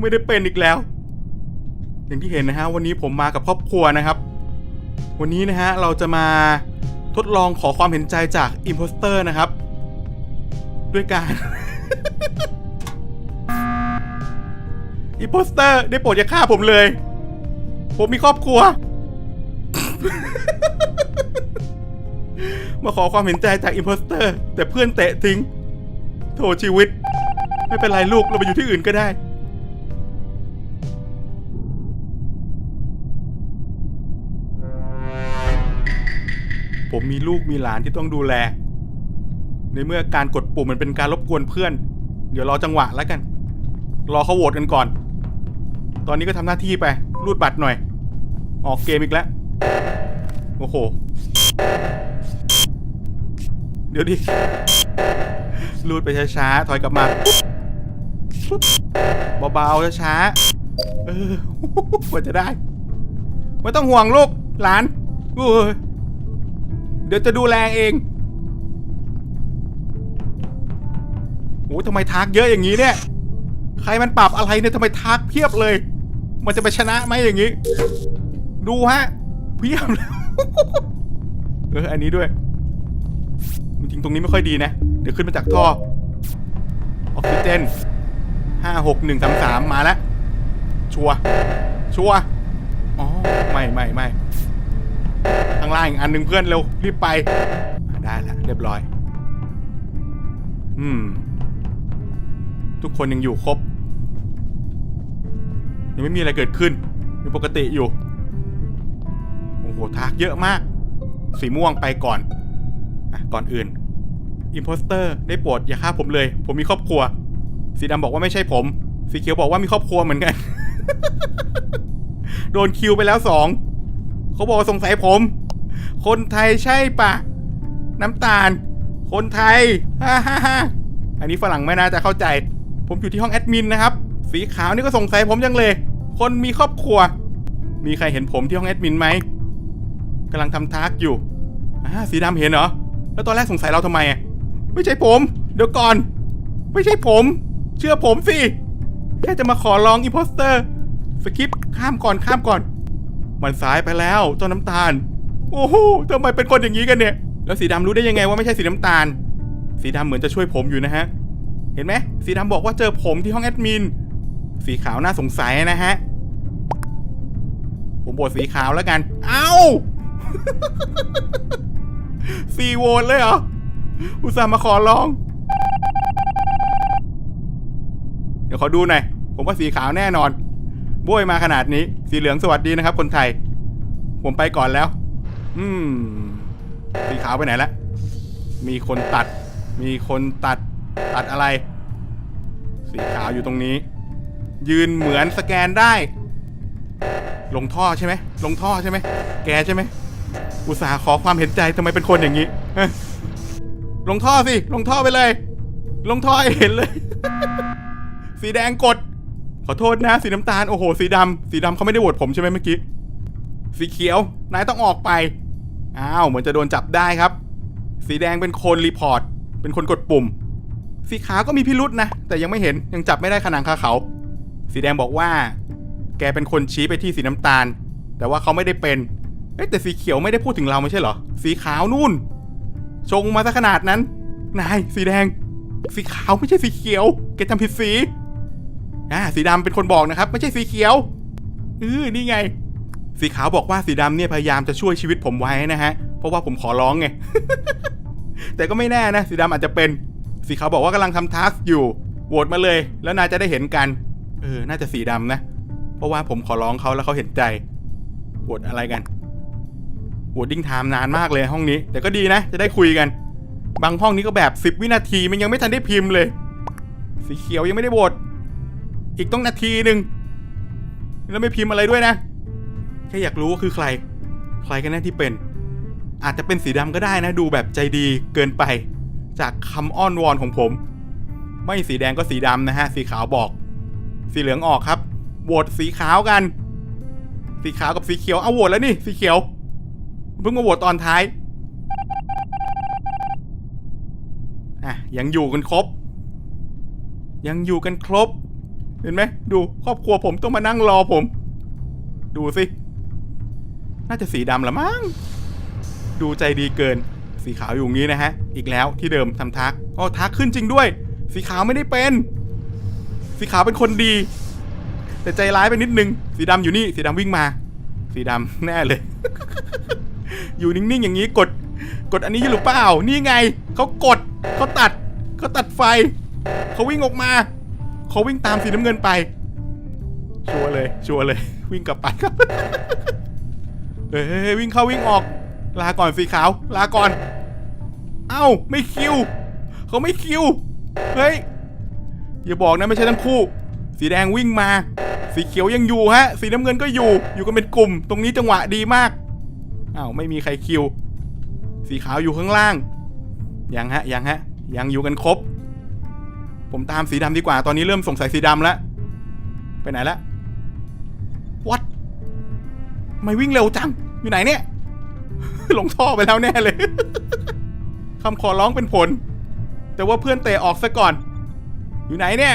ไม่ได้เป็นอีกแล้ว อย่างที่เห็นนะฮะวันนี้ผมมากับครอบครัวนะครับ วันนี้นะฮะเราจะมาทดลองขอความเห็นใจจากอิ p โพสเตอร์นะครับ ด้วยการ อิ p โพสเตอร์ได้โปรดอย่าฆ่าผมเลย ผมมีครอบครัว มาขอความเห็นใจจากอิ p โพสเตอร์ แต่เพื่อนเตะทิ้ง โถชีวิต ไม่เป็นไรลูกเราไปอยู่ที่อื่นก็ได้ ผมมีลูกมีหลานที่ต้องดูแล ในเมื่อการกดปุ่มมันเป็นการรบกวนเพื่อน เดี๋ยวรอจังหวะแล้วกัน รอเขาโหวตกันก่อน ตอนนี้ก็ทำหน้าที่ไป รูดบัตรหน่อย ออกเกมอีกแล้ว โอ้โห เดี๋ยวดิ รูดไปช้าๆ ถอยกลับมาปุ๊บปุ๊บเบาๆช้าๆ เออกว่าจะได้ ไม่ต้องห่วงลูกหลานเออ เดี๋ยวจะดูแลเองโอ้ทำไมทักเยอะอย่างนี้เนี่ย ใครมันปรับอะไรเนี่ยทำไมทักเพียบเลย มันจะไปชนะไหมอย่างนี้ ดูฮะ เพียบเลยเอออันนี้ด้วย จริงตรงนี้ไม่ค่อยดีนะ เดี๋ยวขึ้นมาจากท่อ ออกซิเจนห้าหกหนึ่งสามสามมาแล้ว ชัวชัวอ๋อ ไม่ไม่ไม่างล่างอีกอันหนึ่งเพื่อนเร็วรีบไปอะได้แล้วเรียบร้อย อืม ทุกคนยังอยู่ครบ ยังไม่มีอะไรเกิดขึ้นยังปกติอยู่ โอ้โหทากเยอะมาก สีม่วงไปก่อนอะก่อนอื่นอิมโพสเตอร์ได้โปรดอย่าฆ่าผมเลย ผมมีครอบครัว สีดำบอกว่าไม่ใช่ผม สีเขียวบอกว่ามีครอบครัวเหมือนกัน โดนคิวไปแล้วสอง เขาบอกว่าสงสัยผม คนไทยใช่ปะ น้ำตาล คนไทยฮ่าฮ่าฮ่าอันนี้ฝรั่งไม่น่าจะเข้าใจ ผมอยู่ที่ห้องแอดมินนะครับ สีขาวนี่ก็สงสัยผมจังเลย คนมีครอบครัว มีใครเห็นผมที่ห้องแอดมินไหมกำลังทำทักอยู่อ่าสีดำเห็นเหรอ แล้วตอนแรกสงสัยเราทำไมอะ ไม่ใช่ผม เดี๋ยวก่อน ไม่ใช่ผม เชื่อผมสิ แค่จะมาขอร้องอิ p โพสเตอร์สกิปข้ามก่อนข้ามก่อน มันสายไปแล้วเจ้าน้ำตาล โอ้โหทำไมเป็นคนอย่างนี้กันเนี่ย แล้วสีดำรู้ได้ยังไงว่าไม่ใช่สีน้ำตาล สีดำเหมือนจะช่วยผมอยู่นะฮะ เห็นไหม สีดำบอกว่าเจอผมที่ห้องแอดมิน สีขาวน่าสงสัยนะฮะ ผมบทสีขาวแล้วกัน เอ้าสีโหวตเลยเหรอ อุตส่าห์มาขอร้อง เดี๋ยวขอดูหน่อย ผมว่าสีขาวแน่นอนโบยมาขนาดนี้ สีเหลืองสวัสดีนะครับคนไทย ผมไปก่อนแล้ว อืมสีขาวไปไหนละ มีคนตัด มีคนตัด ตัดอะไร สีขาวอยู่ตรงนี้ ยืนเหมือนสแกนได้ ลงท่อใช่ไหม ลงท่อใช่ไหม แกใช่ไหม อุตส่าห์ขอความเห็นใจทำไมเป็นคนอย่างนี้ ลงท่อสิ ลงท่อไปเลย ลงท่อให้เห็นเลย สีแดงกด ขอโทษนะ สีน้ำตาล โอ้โห สีดำ สีดำเขาไม่ได้โหวตผมใช่ไหมเมื่อกี้ สีเขียว นายต้องออกไป อ้าว เหมือนจะโดนจับได้ครับ สีแดงเป็นคนรีพอร์ต เป็นคนกดปุ่ม สีขาวก็มีพิรุษนะ แต่ยังไม่เห็น ยังจับไม่ได้ขนังคาเขา สีแดงบอกว่า แกเป็นคนชี้ไปที่สีน้ำตาล แต่ว่าเขาไม่ได้เป็น เอ๊ะแต่สีเขียวไม่ได้พูดถึงเราไม่ใช่เหรอ สีขาวนู่น ชงมาซะขนาดนั้น นาย สีแดง สีขาวไม่ใช่สีเขียว แกทำผิดสี อ่า สีดำเป็นคนบอกนะครับ ไม่ใช่สีเขียวเออนี่ไง สีขาวบอกว่าสีดำเนี่ยพยายามจะช่วยชีวิตผมไว้นะฮะ เพราะว่าผมขอร้องไง แต่ก็ไม่แน่นะ สีดำอาจจะเป็น สีขาวบอกว่ากำลังทำทัสอยู่ โหวตมาเลย แล้วนายจะได้เห็นกัน เออ น่าจะสีดำนะ เพราะว่าผมขอร้องเขาแล้วเขาเห็นใจ โหวตอะไรกัน โหวตดิ้งไทม์นานมากเลยห้องนี้ แต่ก็ดีนะ จะได้คุยกัน บางห้องนี้ก็แบบ 10 วินาทีมันยังไม่ทันได้พิมพ์เลย สีเขียวยังไม่ได้โหวต อีกต้องนาทีหนึ่งแล้วไม่พิมพ์อะไรด้วยนะ แค่อยากรู้ว่าคือใคร ใครกันแน่ที่เป็น อาจจะเป็นสีดำก็ได้นะ ดูแบบใจดีเกินไป จากคำอ้อนวอนของผม ไม่สีแดงก็สีดำนะฮะ สีขาวบอก สีเหลืองออกครับ โหวตสีขาวกัน สีขาวกับสีเขียว เอาโหวตแล้วนี่ สีเขียว เพิ่งมาโหวตตอนท้าย อะ ยังอยู่กันครบ ยังอยู่กันครบ เห็นไหม ดูครอบครัวผมต้องมานั่งรอผม ดูสิ น่าจะสีดำละมั้ง ดูใจดีเกิน สีขาวอยู่งี้นะฮะ อีกแล้วที่เดิมทำทักอ๋อทักขึ้นจริงด้วย สีขาวไม่ได้เป็น สีขาวเป็นคนดี แต่ใจร้ายไปนิดนึง สีดำอยู่นี่ สีดำวิ่งมา สีดำแน่เลย อยู่นิ่งๆอย่างนี้กด กดอันนี้ยู่หรือเปล่า นี่ไง เขากดเขาตัดเขาตัดไฟ เขาวิ่งออกมาเขาวิ่งตามสีน้ำเงินไป ชัวร์เลย ชัวร์เลย วิ่งกลับไปครับ เฮ้ยวิ่งเข้าวิ่งออก ลาก่อนสีขาว ลาก่อน เอ้าไม่คิว เขาไม่คิว เฮ้ย อย่าบอกนะไม่ใช่ทั้งคู่ สีแดงวิ่งมา สีเขียวยังอยู่ฮะ สีน้ำเงินก็อยู่ อยู่กันเป็นกลุ่ม ตรงนี้จังหวะดีมากอ้าวไม่มีใครคิว สีขาวอยู่ข้างล่าง ยังฮะยังฮะ ยังอยู่กันครบ ผมตามสีดำดีกว่า ตอนนี้เริ่มสงสัยสีดำแล้ว ไปไหนละวัด ไม่วิ่งเร็วจัง อยู่ไหนเนี่ย หลงท่อไปแล้วแน่เลย คำขอร้องเป็นผล แต่ว่าเพื่อนเตะออกซะก่อน อยู่ไหนเนี่ย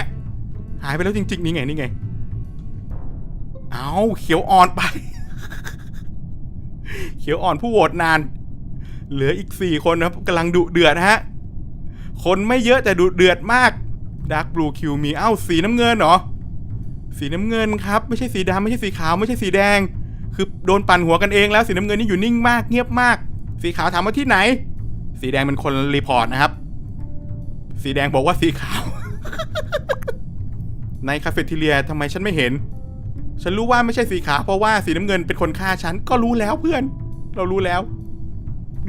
หายไปแล้วจริง ๆ นี่ไงนี่ไง เอาเขียวอ่อนไป เขียวอ่อนผู้โหวตนาน เหลืออีกสี่คนครับกำลังดุเดือดฮะ คนไม่เยอะแต่ดุเดือดมากดักบลูคิวมีเอ้าสีน้ำเงินเหรอ สีน้ำเงินครับ ไม่ใช่สีดำไม่ใช่สีขาวไม่ใช่สีแดง คือโดนปั่นหัวกันเองแล้วสีน้ำเงินนี่อยู่นิ่งมากเงียบมาก สีขาวถามว่าที่ไหน สีแดงเป็นคนรีพอร์ตนะครับ สีแดงบอกว่าสีขาว ในคาเฟ่ทีเรียทำไมฉันไม่เห็น ฉันรู้ว่าไม่ใช่สีขาวเพราะว่าสีน้ำเงินเป็นคนฆ่าฉันก็รู้แล้วเพื่อน เรารู้แล้ว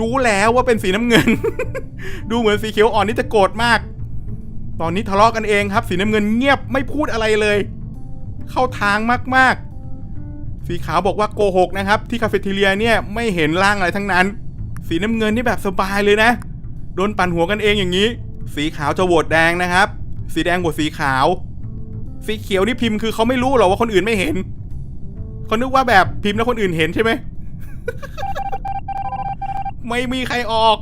รู้แล้วว่าเป็นสีน้ำเงิน ดูเหมือนสีเขียวอ่อนนี่จะโกรธมาก ตอนนี้ทะเลาะกันเองครับ สีน้ำเงินเงียบไม่พูดอะไรเลย เข้าทางมาก สีขาวบอกว่าโกหกนะครับ ที่คาเฟ่ทีเรียเนี่ยไม่เห็นร่างอะไรทั้งนั้น สีน้ำเงินนี่แบบสบายเลยนะ โดนปั่นหัวกันเองอย่างนี้ สีขาวจะโหวตแดงนะครับ สีแดงโหวตสีขาว สีเขียวนี่พิมพ์คือเขาไม่รู้หรอกว่าคนอื่นไม่เห็นเขานึกว่าแบบพิมพ์แล้วคนอื่นเห็นใช่ไหมไม่มีใครออก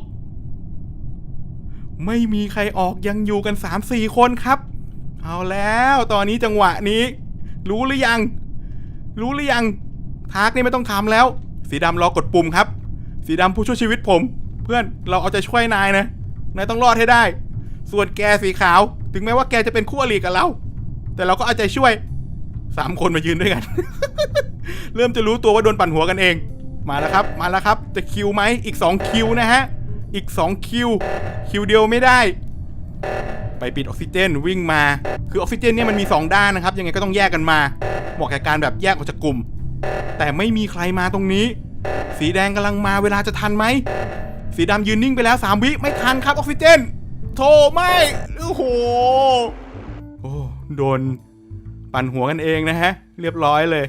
ไม่มีใครออกยังอยู่กันสามสี่คนครับ เอาแล้วตอนนี้จังหวะนี้ รู้หรือยัง รู้หรือยังทากนี่ไม่ต้องทำแล้ว สีดำรอกดปุ่มครับ สีดำผู้ช่วยชีวิตผม เพื่อนเราเอาใจช่วยนายนะนายต้องรอดให้ได้ ส่วนแกสีขาว ถึงแม้ว่าแกจะเป็นคู่อริกับเรา แต่เราก็เอาใจช่วยสามคนมายืนด้วยกัน เริ่มจะรู้ตัวว่าโดนปั่นหัวกันเอง มาแล้วครับ มาแล้วครับ จะคิวไหมอีก2คิวนะฮะ อีก2คิว คิวเดียวไม่ได้ ไปปิดออกซิเจนวิ่งมา คือออกซิเจนเนี่ยมันมี 2 ด้านนะครับ ยังไงก็ต้องแยกกันมาเหมาะแก่การแบบแยกออกจากกลุ่ม แต่ไม่มีใครมาตรงนี้ สีแดงกำลังมาเวลาจะทันไหม สีดำยืนนิ่งไปแล้ว 3 วิไม่ทันครับออกซิเจน โทไม่โอ้โหโอ้โดน ปั่นหัวกันเองนะฮะ เรียบร้อยเลย